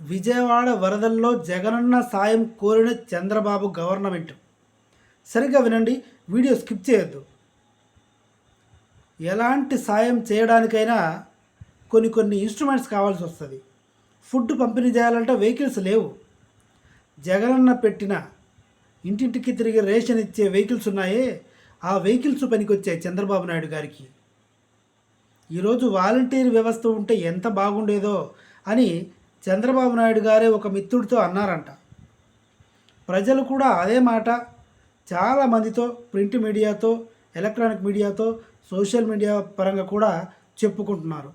విజయవాడ వరదల్లో జగనన్న సాయం కోరిన చంద్రబాబు గవర్నమెంట్. సరిగ్గా వినండి వీడియో స్కిప్ చేయొద్దు. ఎలాంటి సాయం చేయడానికైనా కొన్ని కొన్ని ఇన్స్ట్రుమెంట్స్ కావాల్సి వస్తుంది. ఫుడ్ పంపిణీ చేయాలంటే వెహికల్స్ లేవు. జగనన్న పెట్టిన ఇంటింటికి తిరిగి రేషన్ ఇచ్చే వెహికల్స్ ఉన్నాయే ఆ వెహికల్స్ పనికొచ్చాయి చంద్రబాబు నాయుడు గారికి. ఈరోజు వాలంటీర్ వ్యవస్థ ఉంటే ఎంత బాగుండేదో అని చంద్రబాబు నాయుడు గారే ఒక మిత్రుడితో అన్నారంట. ప్రజలు కూడా అదే మాట చాలా మందితో ప్రింట్ మీడియాతో ఎలక్ట్రానిక్ మీడియాతో సోషల్ మీడియా పరంగా కూడా చెప్పుకుంటున్నారు.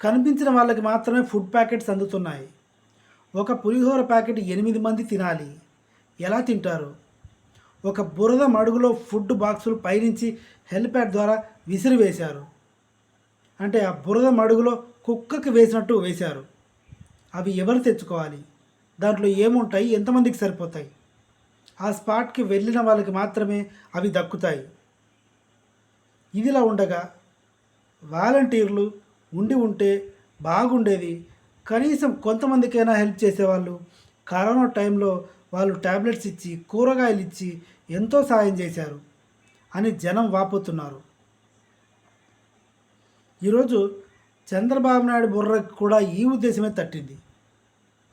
కనిపించిన వాళ్ళకి మాత్రమే ఫుడ్ ప్యాకెట్స్ అందుతున్నాయి. ఒక పులిహోర ప్యాకెట్ ఎనిమిది మంది తినాలి. ఎలా తింటారు? ఒక బురద మడుగులో ఫుడ్ బాక్సులు పైనుంచి హెలిప్యాడ్ ద్వారా విసిరివేశారు. అంటే ఆ బురద మడుగులో కుక్కకి వేసినట్టు వేశారు. అవి ఎవరు తెచ్చుకోవాలి? దాంట్లో ఏముంటాయి? ఎంతమందికి సరిపోతాయి? ఆ స్పాట్కి వెళ్ళిన వాళ్ళకి మాత్రమే అవి దక్కుతాయి. ఇదిలా ఉండగా వాలంటీర్లు ఉండి ఉంటే బాగుండేది. కనీసం కొంతమందికైనా హెల్ప్ చేసేవాళ్ళు. కరోనా టైంలో వాళ్ళు ట్యాబ్లెట్స్ ఇచ్చి కూరగాయలు ఇచ్చి ఎంతో సాయం చేశారు అని జనం వాపోతున్నారు. ఈరోజు చంద్రబాబు నాయుడు బుర్రకు కూడా ఈ ఉద్దేశమే తట్టింది.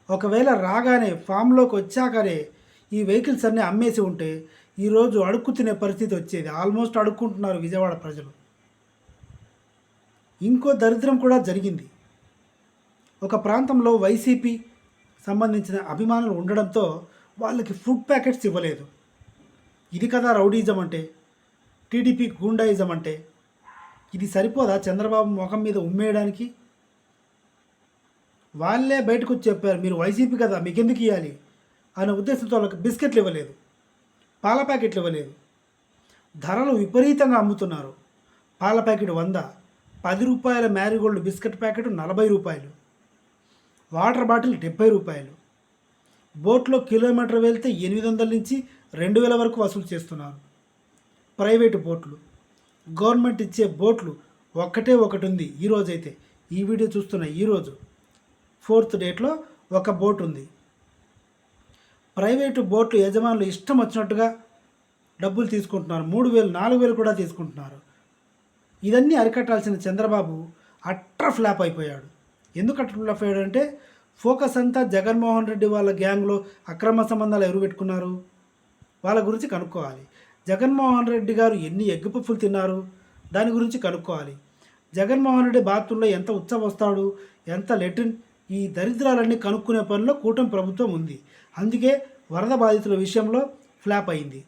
ఒకవేళ రాగానే ఫామ్లోకి వచ్చాకనే ఈ వెహికల్స్ అన్నీ అమ్మేసి ఉంటే ఈరోజు అడుక్కు తినే పరిస్థితి వచ్చేది. ఆల్మోస్ట్ అడుక్కుంటున్నారు విజయవాడ ప్రజలు. ఇంకో దరిద్రం కూడా జరిగింది. ఒక ప్రాంతంలో వైసీపీ సంబంధించిన అభిమానులు ఉండడంతో వాళ్ళకి ఫుడ్ ప్యాకెట్స్ ఇవ్వలేదు. ఇది కదా రౌడీజం అంటే టీడీపీ గూండాయిజం అంటే ఇది సరిపోదా చంద్రబాబు ముఖం మీద ఉమ్మేయడానికి? వాళ్ళే బయటకు వచ్చి చెప్పారు మీరు వైసీపీ కదా మీకెందుకు ఇవ్వాలి అనే ఉద్దేశంతో వాళ్ళకి బిస్కెట్లు ఇవ్వలేదు పాల ప్యాకెట్లు ఇవ్వలేదు. ధరలు విపరీతంగా అమ్ముతున్నారు. పాల ప్యాకెట్ వంద పది రూపాయల మ్యారీగోల్డ్ బిస్కెట్ ప్యాకెట్ నలభై రూపాయలు. వాటర్ బాటిల్ డెబ్బై రూపాయలు. బోట్లో కిలోమీటర్ వెళ్తే ఎనిమిది వందల నుంచి రెండు వేల వరకు వసూలు చేస్తున్నారు. ప్రైవేటు బోట్లు. గవర్నమెంట్ ఇచ్చే బోట్లు ఒక్కటే ఒకటి ఉంది ఈరోజైతే ఈ వీడియో చూస్తున్న ఈరోజు ఫోర్త్ డేట్లో ఒక బోట్ ఉంది. ప్రైవేటు బోట్లు యజమానులు ఇష్టం వచ్చినట్టుగా డబ్బులు తీసుకుంటున్నారు. మూడు వేలు నాలుగు వేలు కూడా తీసుకుంటున్నారు. ఇదన్నీ అరికట్టాల్సిన చంద్రబాబు అట్ర ఫ్లాప్ అయిపోయాడు. ఎందుకు అట్ర ఫ్లాప్ అయ్యాడు అంటే ఫోకస్ అంతా జగన్మోహన్ రెడ్డి వాళ్ళ గ్యాంగ్లో అక్రమ సంబంధాలు ఎరుపెట్టుకున్నారు వాళ్ళ గురించి కనుక్కోవాలి. జగన్మోహన్ రెడ్డి గారు ఎన్ని ఎగ్గుపప్పులు తిన్నారు? దాని గురించి కనుక్కోవాలి. జగన్మోహన్ రెడ్డి బాత్రూంలో ఎంత ఉత్సవం వస్తాడు? ఎంత లెట్రిన్? ఈ దరిద్రాలన్నీ కనుక్కునే పనిలో కూటమి ప్రభుత్వం ఉంది. అందుకే వరద బాధితుల విషయంలో ఫ్లాప్ అయింది.